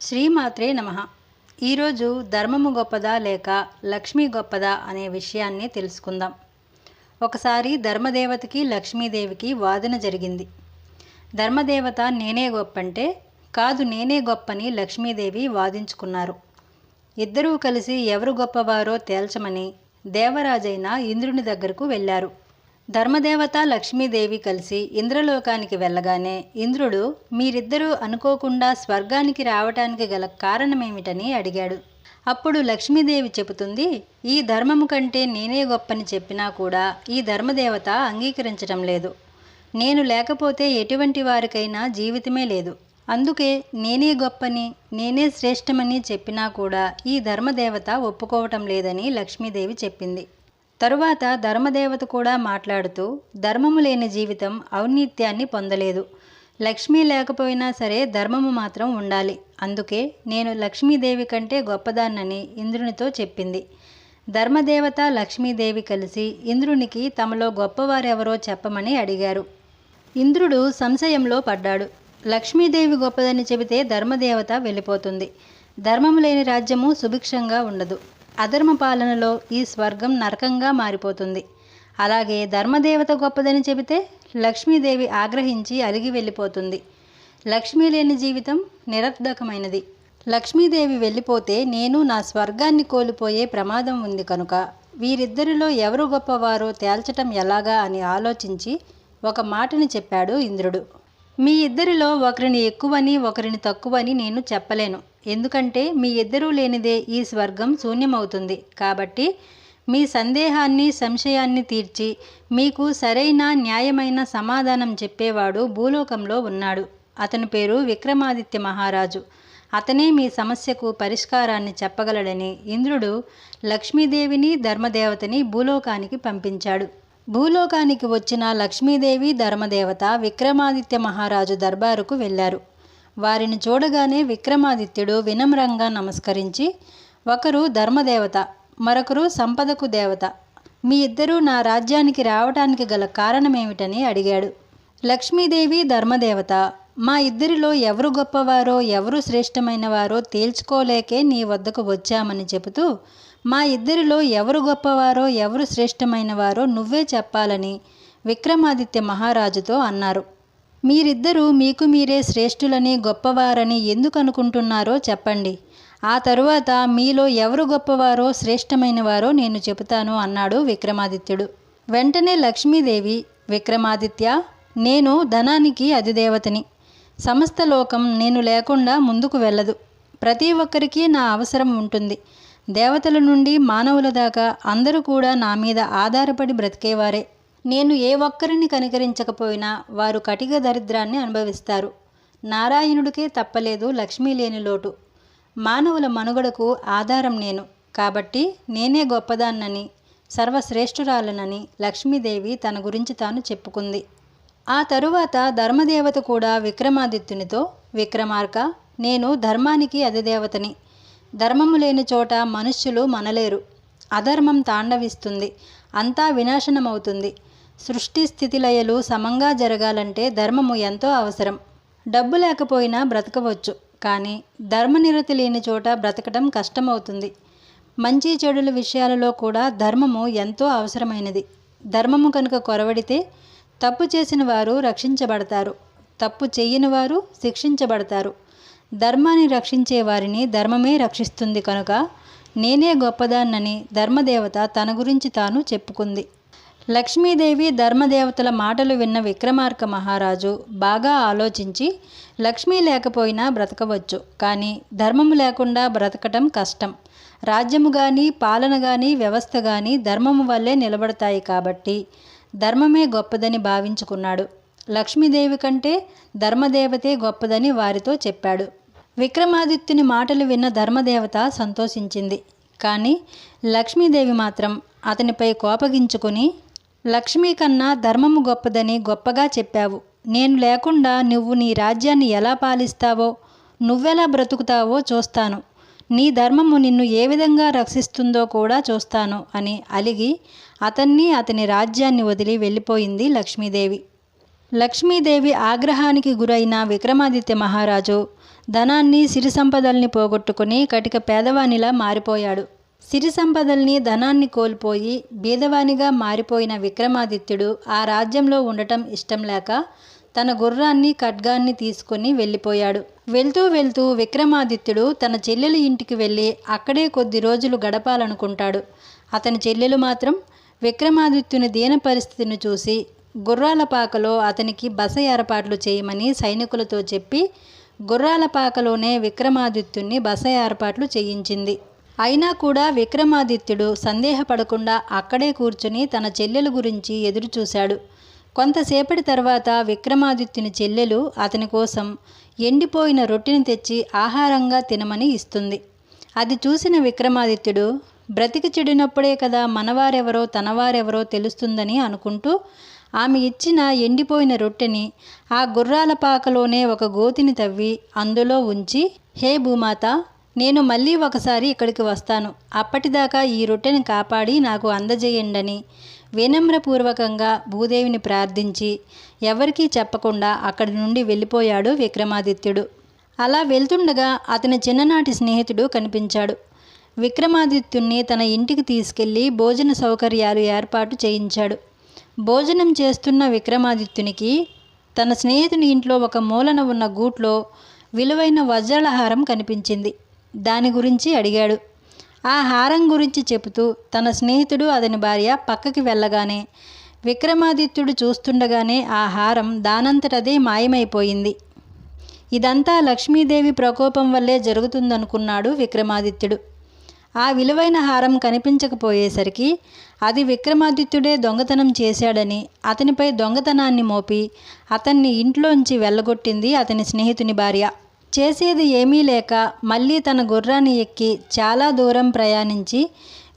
శ్రీమాత్రే నమ. ఈరోజు ధర్మము గొప్పదా లేక లక్ష్మి గొప్పదా అనే విషయాన్ని తెలుసుకుందాం. ఒకసారి ధర్మదేవతకి లక్ష్మీదేవికి వాదన జరిగింది. ధర్మదేవత నేనే గొప్పంటే కాదు నేనే గొప్పని లక్ష్మీదేవి వాదించుకున్నారు. ఇద్దరూ కలిసి ఎవరు గొప్పవారో తేల్చమని దేవరాజైన ఇంద్రుని దగ్గరకు వెళ్ళారు. ధర్మదేవత లక్ష్మీదేవి కలిసి ఇంద్రలోకానికి వెళ్ళగానే ఇంద్రుడు మీరిద్దరూ అనుకోకుండా స్వర్గానికి రావటానికి గల కారణమేమిటని అడిగాడు. అప్పుడు లక్ష్మీదేవి చెబుతుంది ఈ ధర్మము కంటే నేనే గొప్పని చెప్పినా కూడా ఈ ధర్మదేవత అంగీకరించటం లేదు. నేను లేకపోతే ఎటువంటి వారికైనా జీవితమే లేదు. అందుకే నేనే గొప్పని నేనే శ్రేష్టమని చెప్పినా కూడా ఈ ధర్మదేవత ఒప్పుకోవటం లేదని లక్ష్మీదేవి చెప్పింది. తరువాత ధర్మదేవత కూడా మాట్లాడుతూ ధర్మము లేని జీవితం ఔన్నిత్యాన్ని పొందలేదు. లక్ష్మీ లేకపోయినా సరే ధర్మము మాత్రం ఉండాలి. అందుకే నేను లక్ష్మీదేవి కంటే గొప్పదాన్నని ఇంద్రునితో చెప్పింది. ధర్మదేవత లక్ష్మీదేవి కలిసి ఇంద్రునికి తమలో గొప్పవారెవరో చెప్పమని అడిగారు. ఇంద్రుడు సంశయంలో పడ్డాడు. లక్ష్మీదేవి గొప్పదని చెబితే ధర్మదేవత వెళ్ళిపోతుంది. ధర్మము లేని రాజ్యము సుభిక్షంగా ఉండదు. అధర్మ పాలనలో ఈ స్వర్గం నరకంగా మారిపోతుంది. అలాగే ధర్మదేవత గొప్పదని చెబితే లక్ష్మీదేవి ఆగ్రహించి అలిగి వెళ్ళిపోతుంది. లక్ష్మీ లేని జీవితం నిరర్ధకమైనది. లక్ష్మీదేవి వెళ్ళిపోతే నేను నా స్వర్గాన్ని కోల్పోయే ప్రమాదం ఉంది కనుక. వీరిద్దరిలో ఎవరు గొప్పవారో తేల్చటం ఎలాగా అని ఆలోచించి ఒక మాటని చెప్పాడు ఇంద్రుడు. మీ ఇద్దరిలో ఒకరిని ఎక్కువని ఒకరిని తక్కువని నేను చెప్పలేను. ఎందుకంటే మీ ఇద్దరూ లేనిదే ఈ స్వర్గం శూన్యమవుతుంది. కాబట్టి మీ సందేహాన్ని సంశయాన్ని తీర్చి మీకు సరైన న్యాయమైన సమాధానం చెప్పేవాడు భూలోకంలో ఉన్నాడు. అతని పేరు విక్రమాదిత్య మహారాజు. అతనే మీ సమస్యకు పరిష్కారాన్ని చెప్పగలడని ఇంద్రుడు లక్ష్మీదేవిని ధర్మదేవతని భూలోకానికి పంపించాడు. భూలోకానికి వచ్చిన లక్ష్మీదేవి ధర్మదేవత విక్రమాదిత్య మహారాజు దర్బారుకు వెళ్ళారు. వారిని చూడగానే విక్రమాదిత్యుడు వినమ్రంగా నమస్కరించి ఒకరు ధర్మదేవత మరొకరు సంపదకు దేవత. మీ ఇద్దరూ నా రాజ్యానికి రావటానికి గల కారణమేమిటని అడిగాడు. లక్ష్మీదేవి ధర్మదేవత మా ఇద్దరిలో ఎవరు గొప్పవారో ఎవరు శ్రేష్టమైన వారో తేల్చుకోలేకే నీ వద్దకు వచ్చామని చెబుతూ మా ఇద్దరిలో ఎవరు గొప్పవారో ఎవరు శ్రేష్టమైన వారో నువ్వే చెప్పాలని విక్రమాదిత్య మహారాజుతో అన్నారు. మీరిద్దరూ మీకు మీరే శ్రేష్ఠులని గొప్పవారని ఎందుకు అనుకుంటున్నారో చెప్పండి. ఆ తరువాత మీలో ఎవరు గొప్పవారో శ్రేష్టమైన వారో నేను చెబుతాను అన్నాడు విక్రమాదిత్యుడు. వెంటనే లక్ష్మీదేవి విక్రమాదిత్య నేను ధనానికి అధిదేవతని. సమస్త లోకం నేను లేకుండా ముందుకు వెళ్ళదు. ప్రతి ఒక్కరికి నా అవసరం ఉంటుంది. దేవతల నుండి మానవుల దాకా అందరూ కూడా నా మీద ఆధారపడి బ్రతికేవారే. నేను ఏ ఒక్కరిని కనికరించకపోయినా వారు కటిక దరిద్రాన్ని అనుభవిస్తారు. నారాయణుడికే తప్పలేదు లక్ష్మీ లేని లోటు. మానవుల మనుగడకు ఆధారం నేను. కాబట్టి నేనే గొప్పదాన్నని సర్వశ్రేష్ఠురాలనని లక్ష్మీదేవి తన గురించి తాను చెప్పుకుంది. ఆ తరువాత ధర్మదేవత కూడా విక్రమాదిత్యునితో విక్రమార్క నేను ధర్మానికి అధిదేవతని. ధర్మము లేని చోట మనుష్యులు మనలేరు. అధర్మం తాండవిస్తుంది. అంతా వినాశనమవుతుంది. సృష్టి స్థితిలయలు సమంగా జరగాలంటే ధర్మము ఎంతో అవసరం. డబ్బు లేకపోయినా బ్రతకవచ్చు. కానీ ధర్మనిరతి లేని చోట బ్రతకటం కష్టమవుతుంది. మంచి చెడుల విషయాలలో కూడా ధర్మము ఎంతో అవసరమైనది. ధర్మము కనుక కొరవడితే తప్పు చేసిన వారు రక్షించబడతారు. తప్పు చేయని వారు శిక్షించబడతారు. ధర్మాన్ని రక్షించే వారిని ధర్మమే రక్షిస్తుంది కనుక నేనే గొప్పదాన్నని ధర్మదేవత తన గురించి తాను చెప్పుకుంది. లక్ష్మీదేవి ధర్మదేవతల మాటలు విన్న విక్రమార్క మహారాజు బాగా ఆలోచించి లక్ష్మీ లేకపోయినా బ్రతకవచ్చు. కానీ ధర్మము లేకుండా బ్రతకటం కష్టం. రాజ్యము కానీ పాలన కానీ వ్యవస్థ కానీ ధర్మము వల్లే నిలబడతాయి కాబట్టి ధర్మమే గొప్పదని భావించుకున్నాడు. లక్ష్మీదేవి కంటే ధర్మదేవతే గొప్పదని వారితో చెప్పాడు. విక్రమాదిత్యుని మాటలు విన్న ధర్మదేవత సంతోషించింది. కానీ లక్ష్మీదేవి మాత్రం అతనిపై కోపగించుకుని లక్ష్మీ కన్నా ధర్మము గొప్పదని గొప్పగా చెప్పావు. నేను లేకుండా నువ్వు నీ రాజ్యాన్ని ఎలా పాలిస్తావో నువ్వెలా బ్రతుకుతావో చూస్తాను. నీ ధర్మము నిన్ను ఏ విధంగా రక్షిస్తుందో కూడా చూస్తాను అని అలిగి అతన్ని అతని రాజ్యాన్ని వదిలి వెళ్ళిపోయింది లక్ష్మీదేవి. లక్ష్మీదేవి ఆగ్రహానికి గురైన విక్రమాదిత్య మహారాజు ధనాన్ని సిరి సంపదల్ని పోగొట్టుకుని కటిక పేదవానిలా మారిపోయాడు. సిరి సంపదల్ని ధనాన్ని కోల్పోయి బీదవానిగా మారిపోయిన విక్రమాదిత్యుడు ఆ రాజ్యంలో ఉండటం ఇష్టం లేక తన గుర్రాన్ని ఖడ్గాన్ని తీసుకుని వెళ్ళిపోయాడు. వెళ్తూ వెళ్తూ విక్రమాదిత్యుడు తన చెల్లెలు ఇంటికి వెళ్ళి అక్కడే కొద్ది రోజులు గడపాలనుకుంటాడు. అతని చెల్లెలు మాత్రం విక్రమాదిత్యుని దీన పరిస్థితిని చూసి గుర్రాల పాకలో అతనికి బస ఏర్పాట్లు చేయమని సైనికులతో చెప్పి గుర్రాల పాకలోనే విక్రమాదిత్యుణ్ణి బస ఏర్పాట్లు చేయించింది. అయినా కూడా విక్రమాదిత్యుడు సందేహపడకుండా అక్కడే కూర్చుని తన చెల్లెలు గురించి ఎదురుచూశాడు. కొంతసేపటి తర్వాత విక్రమాదిత్యుని చెల్లెలు అతని కోసం ఎండిపోయిన రొట్టెని తెచ్చి ఆహారంగా తినమని ఇస్తుంది. అది చూసిన విక్రమాదిత్యుడు బ్రతికి చెడినప్పుడే కదా మనవారెవరో తనవారెవరో తెలుస్తుందని అనుకుంటూ ఆమె ఇచ్చిన ఎండిపోయిన రొట్టెని ఆ గుర్రాల పాకలోనే ఒక గోతిని తవ్వి అందులో ఉంచి హే భూమాత నేను మళ్ళీ ఒకసారి ఇక్కడికి వస్తాను. అప్పటిదాకా ఈ రొట్టెని కాపాడి నాకు అందజేయండని వినమ్రపూర్వకంగా భూదేవిని ప్రార్థించి ఎవరికీ చెప్పకుండా అక్కడి నుండి వెళ్ళిపోయాడు విక్రమాదిత్యుడు. అలా వెళ్తుండగా అతని చిన్ననాటి స్నేహితుడు కనిపించాడు. విక్రమాదిత్యుణ్ణి తన ఇంటికి తీసుకెళ్ళి భోజన సౌకర్యాలు ఏర్పాటు చేయించాడు. భోజనం చేస్తున్న విక్రమాదిత్యునికి తన స్నేహితుని ఇంట్లో ఒక మూలన ఉన్న గూట్లో విలువైన వజ్రాల హారం కనిపించింది. దాని గురించి అడిగాడు. ఆ హారం గురించి చెబుతూ తన స్నేహితుడు అతని భార్య పక్కకి వెళ్ళగానే విక్రమాదిత్యుడు చూస్తుండగానే ఆ హారం దానంతటదే మాయమైపోయింది. ఇదంతా లక్ష్మీదేవి ప్రకోపం వల్లే జరుగుతుందనుకున్నాడు విక్రమాదిత్యుడు. ఆ విలువైన హారం కనిపించకపోయేసరికి అది విక్రమాదిత్యుడే దొంగతనం చేశాడని అతనిపై దొంగతనాన్ని మోపి అతన్ని ఇంట్లోంచి వెళ్ళగొట్టింది అతని స్నేహితుని భార్య. చేసేది ఏమీ లేక మళ్ళీ తన గుర్రాన్ని ఎక్కి చాలా దూరం ప్రయాణించి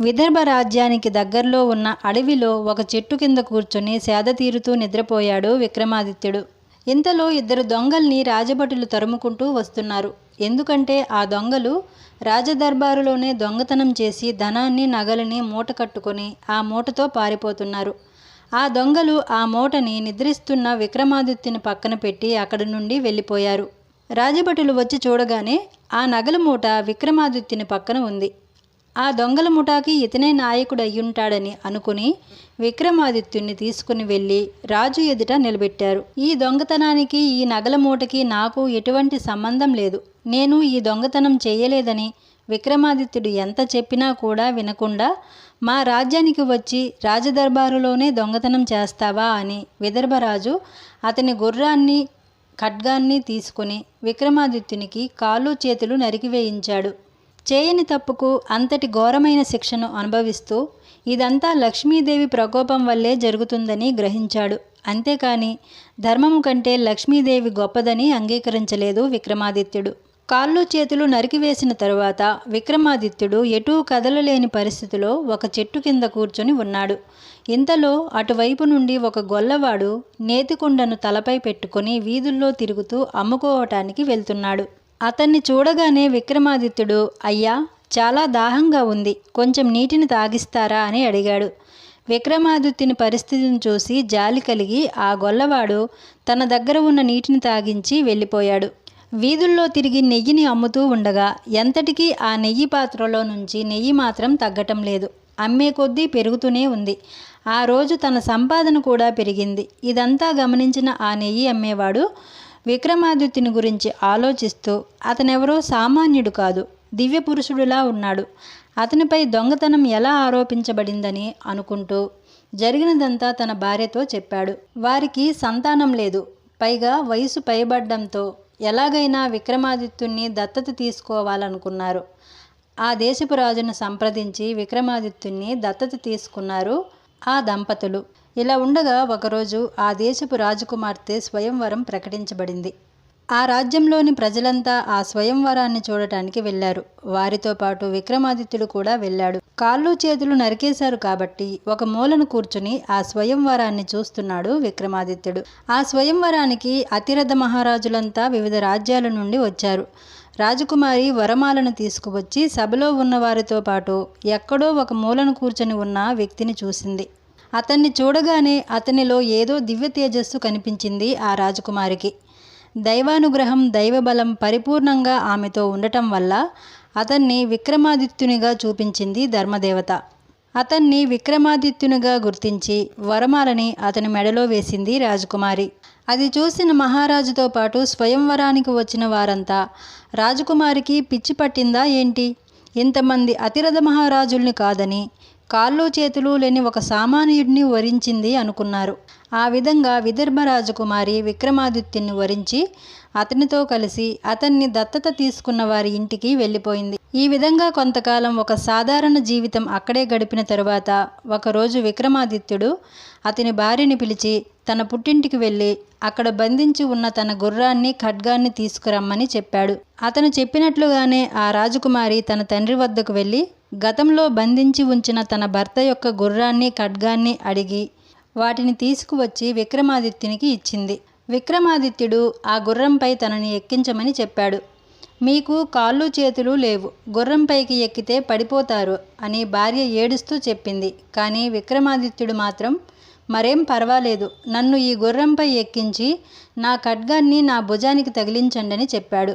విదర్భ రాజ్యానికి దగ్గరలో ఉన్న అడవిలో ఒక చెట్టు కింద కూర్చొని సేద తీరుతూ నిద్రపోయాడు విక్రమాదిత్యుడు. ఇంతలో ఇద్దరు దొంగల్ని రాజభటులు తరుముకుంటూ వస్తున్నారు. ఎందుకంటే ఆ దొంగలు రాజదర్బారులోనే దొంగతనం చేసి ధనాన్ని నగలని మూట కట్టుకొని ఆ మూటతో పారిపోతున్నారు. ఆ దొంగలు ఆ మూటని నిద్రిస్తున్న విక్రమాదిత్యుని పక్కన పెట్టి అక్కడి నుండి వెళ్ళిపోయారు. రాజభటులు వచ్చి చూడగానే ఆ నగల మూట విక్రమాదిత్యుని పక్కన ఉంది. ఆ దొంగల ముఠాకి ఇతనే నాయకుడు అయ్యుంటాడని అనుకుని విక్రమాదిత్యుణ్ణి తీసుకుని వెళ్ళి రాజు ఎదుట నిలబెట్టారు. ఈ దొంగతనానికి ఈ నగల మూటకి నాకు ఎటువంటి సంబంధం లేదు. నేను ఈ దొంగతనం చేయలేదని విక్రమాదిత్యుడు ఎంత చెప్పినా కూడా వినకుండా మా రాజ్యానికి వచ్చి రాజదర్బారులోనే దొంగతనం చేస్తావా అని విదర్భరాజు అతని గుర్రాన్ని ఖడ్గాన్ని తీసుకుని విక్రమాదిత్యునికి కాళ్ళు చేతులు నరికివేయించాడు. చేయని తప్పుకు అంతటి ఘోరమైన శిక్షను అనుభవిస్తూ ఇదంతా లక్ష్మీదేవి ప్రకోపం వల్లే జరుగుతుందని గ్రహించాడు. అంతేకాని ధర్మము కంటే లక్ష్మీదేవి గొప్పదని అంగీకరించలేదు విక్రమాదిత్యుడు. కాళ్ళు చేతులు నరికివేసిన తరువాత విక్రమాదిత్యుడు ఎటూ కదలలేని పరిస్థితిలో ఒక చెట్టు కింద కూర్చొని ఉన్నాడు. ఇంతలో అటువైపు నుండి ఒక గొల్లవాడు నేతికుండను తలపై పెట్టుకుని వీధుల్లో తిరుగుతూ అమ్ముకోవటానికి వెళ్తున్నాడు. అతన్ని చూడగానే విక్రమాదిత్యుడు అయ్యా చాలా దాహంగా ఉంది. కొంచెం నీటిని తాగిస్తారా? అని అడిగాడు. విక్రమాదిత్యుని పరిస్థితిని చూసి జాలి కలిగి ఆ గొల్లవాడు తన దగ్గర ఉన్న నీటిని తాగించి వెళ్ళిపోయాడు. వీధుల్లో తిరిగి నెయ్యిని అమ్ముతూ ఉండగా ఎంతటికీ ఆ నెయ్యి పాత్రలో నుంచి నెయ్యి మాత్రం తగ్గటం లేదు. అమ్మే కొద్దీ పెరుగుతూనే ఉంది. ఆ రోజు తన సంపాదన కూడా పెరిగింది. ఇదంతా గమనించిన ఆ నెయ్యి అమ్మేవాడు విక్రమాదిత్యుని గురించి ఆలోచిస్తూ అతనెవరో సామాన్యుడు కాదు దివ్య పురుషుడులా ఉన్నాడు. అతనిపై దొంగతనం ఎలా ఆరోపించబడిందని అనుకుంటూ జరిగినదంతా తన భార్యతో చెప్పాడు. వారికి సంతానం లేదు. పైగా వయసు పైబడ్డంతో ఎలాగైనా విక్రమాదిత్యుణ్ణి దత్తత తీసుకోవాలనుకున్నారు. ఆ దేశపు రాజును సంప్రదించి విక్రమాదిత్యుణ్ణి దత్తత తీసుకున్నారు ఆ దంపతులు. ఇలా ఉండగా ఒకరోజు ఆ దేశపు రాజకుమార్తె స్వయంవరం ప్రకటించబడింది. ఆ రాజ్యంలోని ప్రజలంతా ఆ స్వయంవరాన్ని చూడటానికి వెళ్ళారు. వారితో పాటు విక్రమాదిత్యుడు కూడా వెళ్ళాడు. కాళ్ళు చేతులు నరికేశారు కాబట్టి ఒక మూలను కూర్చుని ఆ స్వయంవరాన్ని చూస్తున్నాడు విక్రమాదిత్యుడు. ఆ స్వయంవరానికి అతిరథ మహారాజులంతా వివిధ రాజ్యాల నుండి వచ్చారు. రాజకుమారి వరమాలను తీసుకువచ్చి సభలో ఉన్న వారితో పాటు ఎక్కడో ఒక మూలను కూర్చొని ఉన్న వ్యక్తిని చూసింది. అతన్ని చూడగానే అతనిలో ఏదో దివ్య తేజస్సు కనిపించింది ఆ రాజకుమారికి. దైవానుగ్రహం దైవబలం పరిపూర్ణంగా ఆమెతో ఉండటం వల్ల అతన్ని విక్రమాదిత్యునిగా చూపించింది ధర్మదేవత. అతన్ని విక్రమాదిత్యునిగా గుర్తించి వరమాలని అతని మెడలో వేసింది రాజకుమారి. అది చూసిన మహారాజుతో పాటు స్వయంవరానికి వచ్చిన వారంతా రాజకుమారికి పిచ్చి పట్టిందా ఏంటి? ఇంతమంది అతిరథ మహారాజుల్ని కాదని కాళ్ళు చేతులు లేని ఒక సామాన్యుడిని వరించింది అనుకున్నారు. ఆ విధంగా విదర్భ రాజకుమారి విక్రమాదిత్యుని వరించి అతనితో కలిసి అతన్ని దత్తత తీసుకున్న వారి ఇంటికి వెళ్ళిపోయింది. ఈ విధంగా కొంతకాలం ఒక సాధారణ జీవితం అక్కడే గడిపిన తరువాత ఒకరోజు విక్రమాదిత్యుడు అతని భార్యని పిలిచి తన పుట్టింటికి వెళ్ళి అక్కడ బంధించి ఉన్న తన గుర్రాన్ని ఖడ్గాన్ని తీసుకురమ్మని చెప్పాడు. అతను చెప్పినట్లుగానే ఆ రాజకుమారి తన తండ్రి వద్దకు వెళ్ళి గతంలో బంధించి ఉంచిన తన భర్త యొక్క గుర్రాన్ని ఖడ్గాన్ని అడిగి వాటిని తీసుకువచ్చి విక్రమాదిత్యునికి ఇచ్చింది. విక్రమాదిత్యుడు ఆ గుర్రంపై తనని ఎక్కించమని చెప్పాడు. మీకు కాళ్ళు చేతులు లేవు. గుర్రంపైకి ఎక్కితే పడిపోతారు అని భార్య ఏడుస్తూ చెప్పింది. కానీ విక్రమాదిత్యుడు మాత్రం మరేం పర్వాలేదు. నన్ను ఈ గుర్రంపై ఎక్కించి నా ఖడ్గాన్ని నా భుజానికి తగిలించండని చెప్పాడు.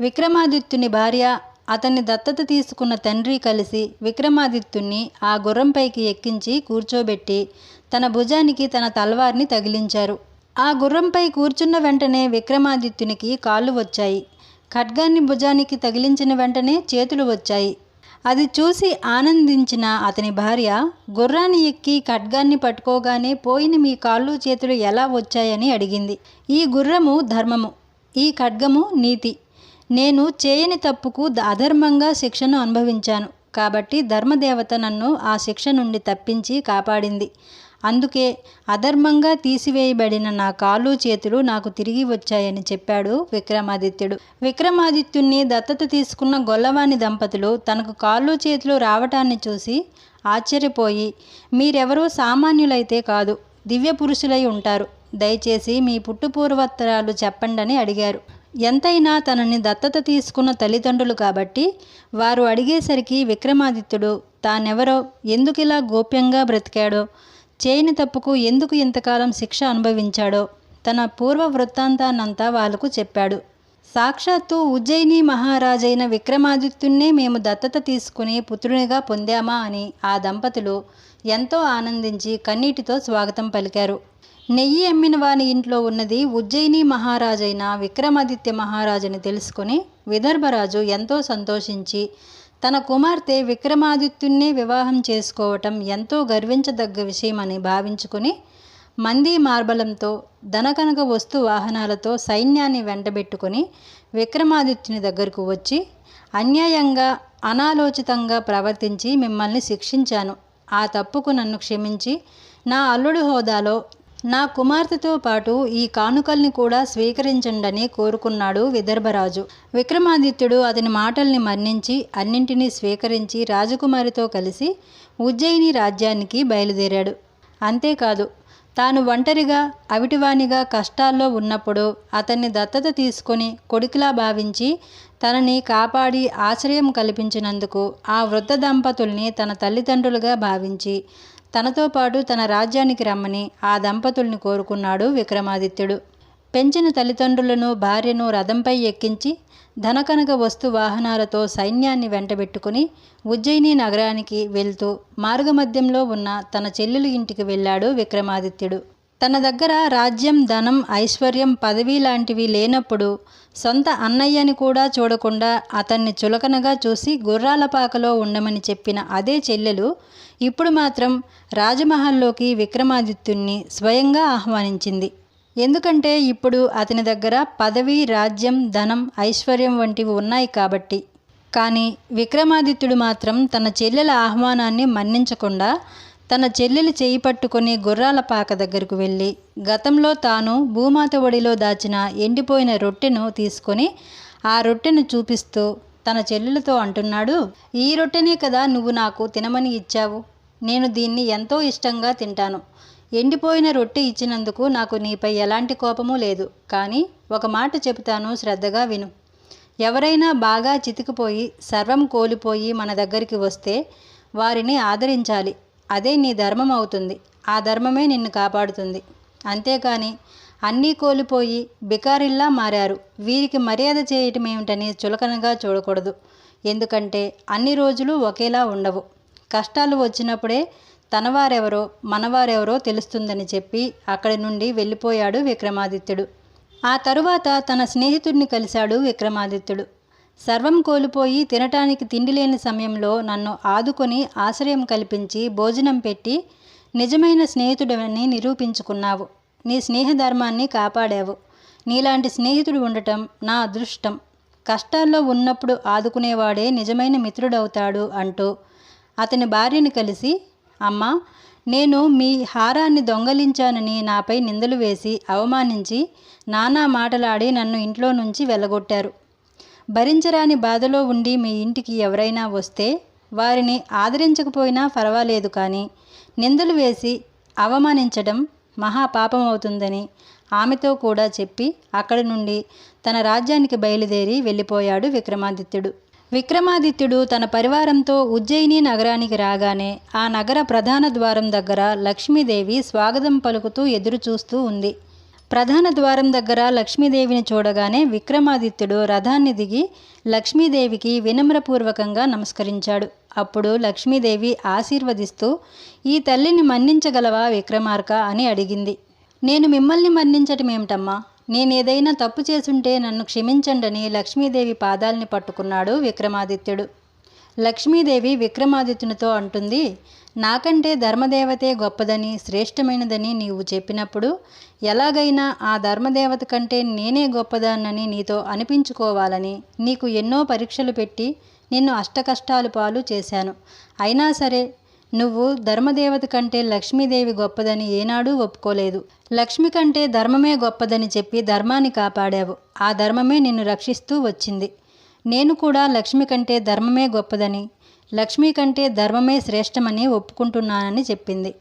విక్రమాదిత్యుని భార్య అతన్ని దత్తత తీసుకున్న తండ్రి కలిసి విక్రమాదిత్యుణ్ణి ఆ గుర్రంపైకి ఎక్కించి కూర్చోబెట్టి తన భుజానికి తన తల్వార్ని తగిలించారు. ఆ గుర్రంపై కూర్చున్న వెంటనే విక్రమాదిత్యునికి కాళ్ళు వచ్చాయి. ఖడ్గాన్ని భుజానికి తగిలించిన వెంటనే చేతులు వచ్చాయి. అది చూసి ఆనందించిన అతని భార్య గుర్రాన్ని ఎక్కి ఖడ్గాన్ని పట్టుకోగానే పోయిన మీ కాళ్ళు చేతులు ఎలా వచ్చాయని అడిగింది. ఈ గుర్రము ధర్మము ఈ ఖడ్గము నీతి. నేను చేయని తప్పుకు అధర్మంగా శిక్షను అనుభవించాను. కాబట్టి ధర్మదేవత నన్ను ఆ శిక్ష నుండి తప్పించి కాపాడింది. అందుకే అధర్మంగా తీసివేయబడిన నా కాళ్ళు చేతులు నాకు తిరిగి వచ్చాయని చెప్పాడు విక్రమాదిత్యుడు. విక్రమాదిత్యుణ్ణి దత్తత తీసుకున్న గొల్లవాని దంపతులు తనకు కాళ్ళు చేతులు రావటాన్ని చూసి ఆశ్చర్యపోయి మీరెవరో సామాన్యులైతే కాదు దివ్య పురుషులై ఉంటారు. దయచేసి మీ పుట్టుపూర్వత్తరాలు చెప్పండని అడిగారు. ఎంతైనా తనని దత్తత తీసుకున్న తల్లిదండ్రులు కాబట్టి వారు అడిగేసరికి విక్రమాదిత్యుడు తానెవరో ఎందుకిలా గోప్యంగా బ్రతికాడో? చేయని తప్పుకు ఎందుకు ఇంతకాలం శిక్ష అనుభవించాడో తన పూర్వ వృత్తాంతాన్నంతా వాళ్ళకు చెప్పాడు. సాక్షాత్తు ఉజ్జయిని మహారాజైన విక్రమాదిత్యున్నే మేము దత్తత తీసుకుని పుత్రునిగా పొందామా అని ఆ దంపతులు ఎంతో ఆనందించి కన్నీటితో స్వాగతం పలికారు. నెయ్యి అమ్మిన వాని ఇంట్లో ఉన్నది ఉజ్జయిని మహారాజైన విక్రమాదిత్య మహారాజుని తెలుసుకుని విదర్భరాజు ఎంతో సంతోషించి తన కుమార్తె విక్రమాదిత్యున్నే వివాహం చేసుకోవటం ఎంతో గర్వించదగ్గ విషయమని భావించుకుని మంది మార్బలంతో ధనకనక వస్తు వాహనాలతో సైన్యాన్ని వెంటబెట్టుకుని విక్రమాదిత్యుని దగ్గరకు వచ్చి అన్యాయంగా అనాలోచితంగా ప్రవర్తించి మిమ్మల్ని శిక్షించాను. ఆ తప్పుకు నన్ను క్షమించి నా అల్లుడు హోదాలో నా కుమార్తెతో పాటు ఈ కానుకల్ని కూడా స్వీకరించండని కోరుకున్నాడు విదర్భరాజు. విక్రమాదిత్యుడు అతని మాటల్ని మన్నించి అన్నింటినీ స్వీకరించి రాజకుమారితో కలిసి ఉజ్జయిని రాజ్యానికి బయలుదేరాడు. అంతేకాదు తాను ఒంటరిగా అవిటివానిగా కష్టాల్లో ఉన్నప్పుడు అతన్ని దత్తత తీసుకొని కొడుకులా భావించి తనని కాపాడి ఆశ్రయం కల్పించినందుకు ఆ వృద్ధ దంపతుల్ని తన తల్లిదండ్రులుగా భావించి తనతో పాటు తన రాజ్యానికి రమ్మని ఆ దంపతుల్ని కోరుకున్నాడు విక్రమాదిత్యుడు. పెంచిన తల్లిదండ్రులను భార్యను రథంపై ఎక్కించి ధనకనక వస్తు వాహనాలతో సైన్యాన్ని వెంటబెట్టుకుని ఉజ్జయిని నగరానికి వెళ్తూ మార్గమధ్యంలో ఉన్న తన చెల్లెలు ఇంటికి వెళ్ళాడు విక్రమాదిత్యుడు. తన దగ్గర రాజ్యం ధనం ఐశ్వర్యం పదవి లాంటివి లేనప్పుడు సొంత అన్నయ్యని కూడా చూడకుండా అతన్ని చులకనగా చూసి గుర్రాల పాకలో ఉండమని చెప్పిన అదే చెల్లెలు ఇప్పుడు మాత్రం రాజమహల్లోకి విక్రమాదిత్యుణ్ణి స్వయంగా ఆహ్వానించింది. ఎందుకంటే ఇప్పుడు అతని దగ్గర పదవి రాజ్యం ధనం ఐశ్వర్యం వంటివి ఉన్నాయి కాబట్టి. కానీ విక్రమాదిత్యుడు మాత్రం తన చెల్లెల ఆహ్వానాన్ని మన్నించకుండా తన చెల్లెలు చేయి పట్టుకుని గుర్రాల పాక దగ్గరకు వెళ్ళి గతంలో తాను భూమాత ఒడిలో దాచిన ఎండిపోయిన రొట్టెను తీసుకొని ఆ రొట్టెను చూపిస్తూ తన చెల్లెలతో అంటున్నాడు ఈ రొట్టెనే కదా నువ్వు నాకు తినమని ఇచ్చావు. నేను దీన్ని ఎంతో ఇష్టంగా తింటాను. ఎండిపోయిన రొట్టె ఇచ్చినందుకు నాకు నీపై ఎలాంటి కోపమూ లేదు. కానీ ఒక మాట చెబుతాను శ్రద్ధగా విను. ఎవరైనా బాగా చితికిపోయి సర్వం కోల్పోయి మన దగ్గరికి వస్తే వారిని ఆదరించాలి. అదే నీ ధర్మం అవుతుంది. ఆ ధర్మమే నిన్ను కాపాడుతుంది. అంతేకాని అన్నీ కోల్పోయి బికారిల్లా మారారు. వీరికి మర్యాద చేయటం ఏమిటని చులకనగా చూడకూడదు. ఎందుకంటే అన్ని రోజులు ఒకేలా ఉండవు. కష్టాలు వచ్చినప్పుడే తనవారెవరో మనవారెవరో తెలుస్తుందని చెప్పి అక్కడి నుండి వెళ్ళిపోయాడు విక్రమాదిత్యుడు. ఆ తరువాత తన స్నేహితుడిని కలిశాడు విక్రమాదిత్యుడు. సర్వం కోల్పోయి తినటానికి తిండి లేని సమయంలో నన్ను ఆదుకొని ఆశ్రయం కల్పించి భోజనం పెట్టి నిజమైన స్నేహితుడని నిరూపించుకున్నావు. నీ స్నేహధర్మాన్ని కాపాడావు. నీలాంటి స్నేహితుడు ఉండటం నా అదృష్టం. కష్టాల్లో ఉన్నప్పుడు ఆదుకునేవాడే నిజమైన మిత్రుడవుతాడు అంటూ అతని భార్యను కలిసి అమ్మా నేను మీ హారాన్ని దొంగలించానని నాపై నిందలు వేసి అవమానించి నానా మాటలాడి నన్ను ఇంట్లో నుంచి వెళ్ళగొట్టారు భరించరాని బాధలో ఉండి మీ ఇంటికి ఎవరైనా వస్తే వారిని ఆదరించకపోయినా పర్వాలేదు కానీ నిందలు వేసి అవమానించడం మహాపాపం అవుతుందని ఆమెతో కూడా చెప్పి అక్కడి నుండి తన రాజ్యానికి బయలుదేరి వెళ్ళిపోయాడు విక్రమాదిత్యుడు. విక్రమాదిత్యుడు తన పరివారంతో ఉజ్జయిని నగరానికి రాగానే ఆ నగర ప్రధాన ద్వారం దగ్గర లక్ష్మీదేవి స్వాగతం పలుకుతూ ఎదురు చూస్తూ ఉంది. ప్రధాన ద్వారం దగ్గర లక్ష్మీదేవిని చూడగానే విక్రమాదిత్యుడు రథాన్ని దిగి లక్ష్మీదేవికి వినమ్రపూర్వకంగా నమస్కరించాడు. అప్పుడు లక్ష్మీదేవి ఆశీర్వదిస్తూ ఈ తల్లిని మన్నించగలవా విక్రమార్క? అని అడిగింది. నేను మిమ్మల్ని మన్నించటం ఏమిటమ్మా నేనేదైనా తప్పు చేసుంటే నన్ను క్షమించండని లక్ష్మీదేవి పాదాల్ని పట్టుకున్నాడు విక్రమాదిత్యుడు. లక్ష్మీదేవి విక్రమాదిత్యునితో అంటుంది నాకంటే ధర్మదేవతే గొప్పదని శ్రేష్టమైనదని నీవు చెప్పినప్పుడు ఎలాగైనా ఆ ధర్మదేవత కంటే నేనే గొప్పదాన్నని నీతో అనిపించుకోవాలని నీకు ఎన్నో పరీక్షలు పెట్టి నిన్ను అష్టకష్టాలు పాలు చేశాను. అయినా సరే నువ్వు ధర్మదేవత కంటే లక్ష్మీదేవి గొప్పదని ఏనాడూ ఒప్పుకోలేదు. లక్ష్మి కంటే ధర్మమే గొప్పదని చెప్పి ధర్మాన్ని కాపాడావు. ఆ ధర్మమే నిన్ను రక్షిస్తూ వచ్చింది. నేను కూడా లక్ష్మి కంటే ధర్మమే గొప్పదని లక్ష్మి కంటే ధర్మమే శ్రేష్టమని ఒప్పుకుంటున్నానని చెప్పింది.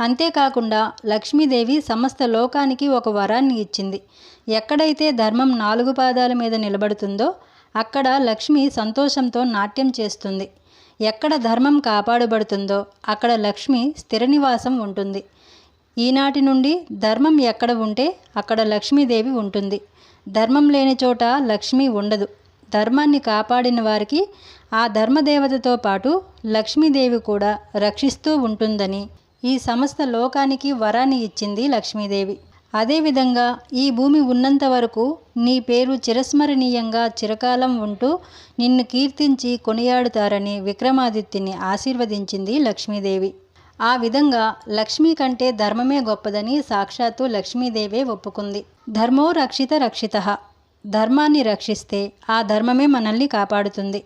అంతేకాకుండా లక్ష్మీదేవి సమస్త లోకానికి ఒక వరాన్ని ఇచ్చింది. ఎక్కడైతే ధర్మం నాలుగు పాదాల మీద నిలబడుతుందో అక్కడ లక్ష్మి సంతోషంతో నాట్యం చేస్తుంది. ఎక్కడ ధర్మం కాపాడబడుతుందో అక్కడ లక్ష్మి స్థిర నివాసం ఉంటుంది. ఈనాటి నుండి ధర్మం ఎక్కడ ఉంటే అక్కడ లక్ష్మీదేవి ఉంటుంది. ధర్మం లేని చోట లక్ష్మి ఉండదు. ధర్మాన్ని కాపాడిన వారికి ఆ ధర్మదేవతతో పాటు లక్ష్మీదేవి కూడా రక్షిస్తూ ఉంటుందని ఈ సమస్త లోకానికి వరాన్ని ఇచ్చింది లక్ష్మీదేవి. అదేవిధంగా ఈ భూమి ఉన్నంత వరకు నీ పేరు చిరస్మరణీయంగా చిరకాలం ఉంటూ నిన్ను కీర్తించి కొనియాడుతారని విక్రమాదిత్యుని ఆశీర్వదించింది లక్ష్మీదేవి. ఆ విధంగా లక్ష్మి కంటే ధర్మమే గొప్పదని సాక్షాత్తు లక్ష్మీదేవే ఒప్పుకుంది. ధర్మో రక్షిత రక్షిత. ధర్మాన్ని రక్షిస్తే ఆ ధర్మమే మనల్ని కాపాడుతుంది.